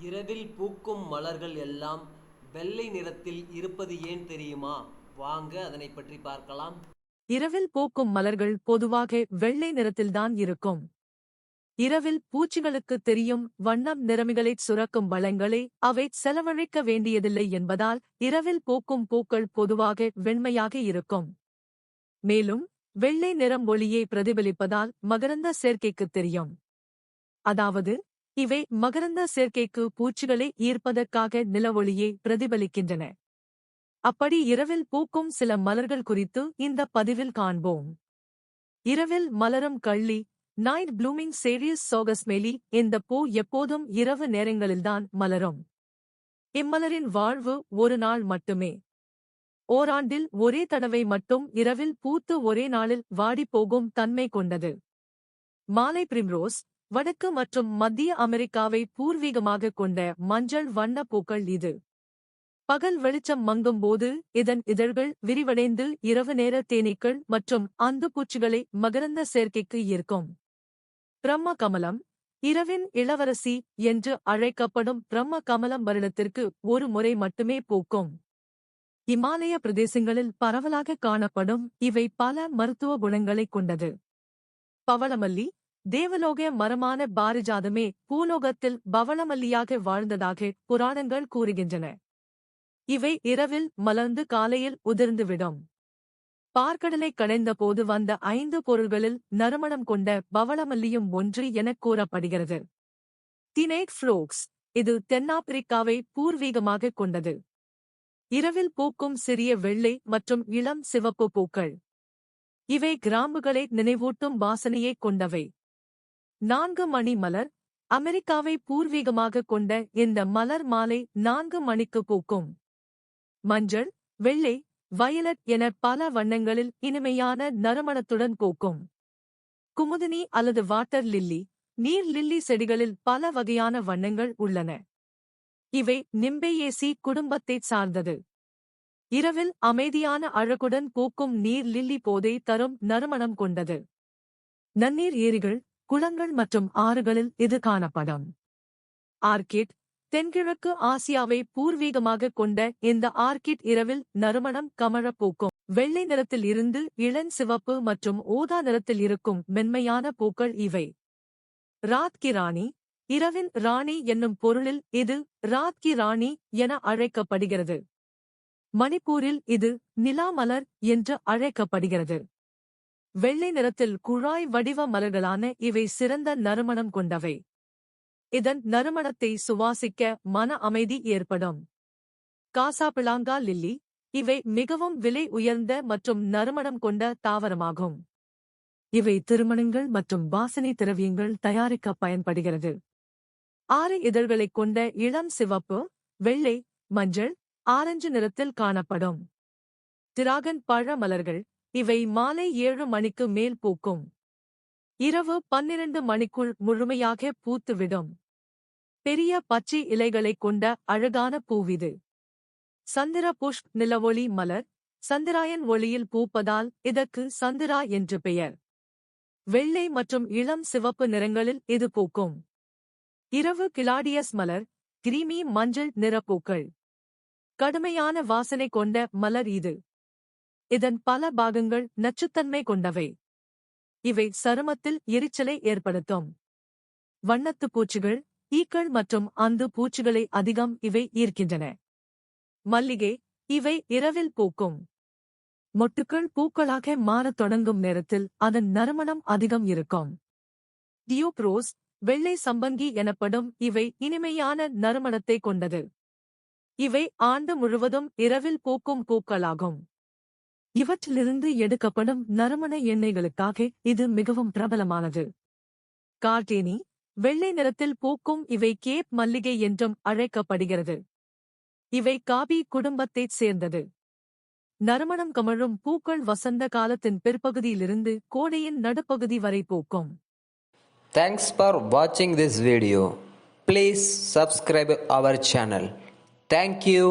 இரவில் பூக்கும் மலர்கள் எல்லாம் வெள்ளை நிறத்தில் இருப்பது ஏன் தெரியுமா? வாங்க அதனை பற்றி பார்க்கலாம். இரவில் பூக்கும் மலர்கள் பொதுவாக வெள்ளை நிறத்தில்தான் இருக்கும். இரவில் பூச்சிகளுக்கு தெரியும் வண்ணம் நிறமிகளைச் சுரக்கும் வளங்களை அவை செலவழிக்க வேண்டியதில்லை என்பதால் இரவில் பூக்கும் பூக்கள் பொதுவாக வெண்மையாக இருக்கும். மேலும் வெள்ளை நிறம் ஒளியை பிரதிபலிப்பதால் மகரந்த சேர்க்கைக்குத் தெரியும். அதாவது இவை மகரந்த சேர்க்கைக்கு பூச்சிகளை ஈர்ப்பதற்காக நிலவொளியை பிரதிபலிக்கின்றன. அப்படி இரவில் பூக்கும் சில மலர்கள் குறித்து இந்த பதிவில் காண்போம். இரவில் மலரும் கள்ளி நைட் ப்ளூமிங் சேரியஸ் சோகஸ்மேலி இந்த பூ எப்போதும் இரவு நேரங்களில்தான் மலரும். இம்மலரின் வாழ்வு ஒரு நாள் மட்டுமே. ஓராண்டில் ஒரே தடவை மட்டும் இரவில் பூத்து ஒரே நாளில் வாடிப்போகும் தன்மை கொண்டது. மாலை பிரிம்ரோஸ் வடக்கு மற்றும் மத்திய அமெரிக்காவை பூர்வீகமாகக் கொண்ட மஞ்சள் வண்ண பூக்கள் இது. பகல் வெளிச்சம் மங்கும்போது இதன் இதழ்கள் விரிவடைந்து இரவு நேர தேனீக்கள் மற்றும் அந்துப்பூச்சிகளை மகரந்த சேர்க்கைக்கு ஈர்க்கும். பிரம்ம கமலம் இரவின் இளவரசி என்று அழைக்கப்படும் பிரம்ம கமலம் வருடத்திற்கு ஒரு முறை மட்டுமே பூக்கும். இமாலய பிரதேசங்களில் பரவலாக காணப்படும் இவை பல மருத்துவ குணங்களைக் கொண்டது. பவளமல்லி தேவலோக மரமான பாரிஜாதமே பூலோகத்தில் பவளமல்லியாக வாழ்ந்ததாக புராணங்கள் கூறுகின்றன. இவை இரவில் மலர்ந்து காலையில் உதிர்ந்துவிடும். பார்க்கடலை கடைந்தபோது வந்த ஐந்து பொருள்களில் நறுமணம் கொண்ட பவளமல்லியும் ஒன்று எனக் கூறப்படுகிறது. தினேட் ஃப்ளோக்ஸ் இது தென்னாப்பிரிக்காவை பூர்வீகமாகக் கொண்டது. இரவில் பூக்கும் சிறிய வெள்ளை மற்றும் இளம் சிவப்பு பூக்கள். இவை கிராம்புகளை நினைவூட்டும் வாசனையைக் கொண்டவை. நான்கு மணி மலர் அமெரிக்காவை பூர்வீகமாகக் கொண்ட இந்த மலர் மாலை நான்கு மணிக்கு பூக்கும். மஞ்சள் வெள்ளை வயலட் என பல வண்ணங்களில் இனிமையான நறுமணத்துடன் பூக்கும். குமுதினி அல்லது வாட்டர் லில்லி நீர் லில்லி செடிகளில் பல வகையான வண்ணங்கள் உள்ளன. இவை நிம்பேயேசி குடும்பத்தைச் சார்ந்தது. இரவில் அமைதியான அழகுடன் பூக்கும் நீர் லில்லி போதை தரும் நறுமணம் கொண்டது. நன்னீர் ஏரிகள் குளங்கள் மற்றும் ஆறுகளில் இது காணப்படும். ஆர்கிட் தென்கிழக்கு ஆசியாவை பூர்வீகமாகக் கொண்ட இந்த ஆர்கிட் இரவில் நறுமணம் கமழப்பூக்கும் வெள்ளை நிறத்தில் இருந்து இளன் சிவப்பு மற்றும் ஊதா நிறத்தில் இருக்கும் மென்மையான பூக்கள் இவை. ராத்கி ராணி இரவின் ராணி என்னும் பொருளில் இது ராத்கி ராணி என அழைக்கப்படுகிறது. மணிப்பூரில் இது நிலாமலர் என்று அழைக்கப்படுகிறது. வெள்ளை நிறத்தில் குழாய் வடிவ மலர்களான இவை சிறந்த நறுமணம் கொண்டவை. இதன் நறுமணத்தை சுவாசிக்க மன அமைதி ஏற்படும். காசாபிளாங்கா லில்லி இவை மிகவும் விலை உயர்ந்த மற்றும் நறுமணம் கொண்ட தாவரமாகும். இவை திருமணங்கள் மற்றும் வாசனை திரவியங்கள் தயாரிக்க பயன்படுகிறது. ஆறு இதழ்களைக் கொண்ட இளம் சிவப்பு வெள்ளை மஞ்சள் ஆரஞ்சு நிறத்தில் காணப்படும். திராகன் பழ மலர்கள் இவை மாலை ஏழு மணிக்கு மேல் பூக்கும். இரவு பன்னிரண்டு மணிக்குள் முழுமையாக பூத்துவிடும். பெரிய பச்சை இலைகளைக் கொண்ட அழகான பூவிது. சந்திர புஷ்ப் நிலவொளி மலர் சந்திராயன் ஒளியில் பூப்பதால் இதற்கு சந்திரா என்று பெயர். வெள்ளை மற்றும் இளம் சிவப்பு நிறங்களில் இது பூக்கும். இரவு கிளாடியஸ் மலர் கிரீமி மஞ்சள் நிற பூக்கள். கடுமையான வாசனை கொண்ட மலர் இது. இதன் பல பாகங்கள் நச்சுத்தன்மை கொண்டவை. இவை சருமத்தில் எரிச்சலை ஏற்படுத்தும். வண்ணத்துப் பூச்சிகள் ஈக்கள் மற்றும் அந்து பூச்சிகளை அதிகம் இவை ஈர்க்கின்றன. மல்லிகை இவை இரவில் பூக்கும். மொட்டுக்கள் பூக்களாக மாறத் தொடங்கும் நேரத்தில் அதன் நறுமணம் அதிகம் இருக்கும். டியோப்ரோஸ் வெள்ளை சம்பங்கி எனப்படும் இவை இனிமையான நறுமணத்தை கொண்டது. இவை ஆண்டு முழுவதும் இரவில் பூக்கும் பூக்களாகும். இவற்றிலிருந்து எடுக்கப்படும் நறுமண எண்ணெய்களுக்காக இது மிகவும் பிரபலமானது. கார்டேனி வெள்ளை நிறத்தில் பூக்கும் இவை கேப் மல்லிகை என்றும் அழைக்கப்படுகிறது. இவை காபி குடும்பத்தைச் சேர்ந்தது. நறுமணம் கமழும் பூக்கள் வசந்த காலத்தின் பிற்பகுதியிலிருந்து கோடையின் நடுப்பகுதி வரை பூக்கும். தேங்க்ஸ் ஃபார் வாட்சிங் this video please subscribe our channel thank you.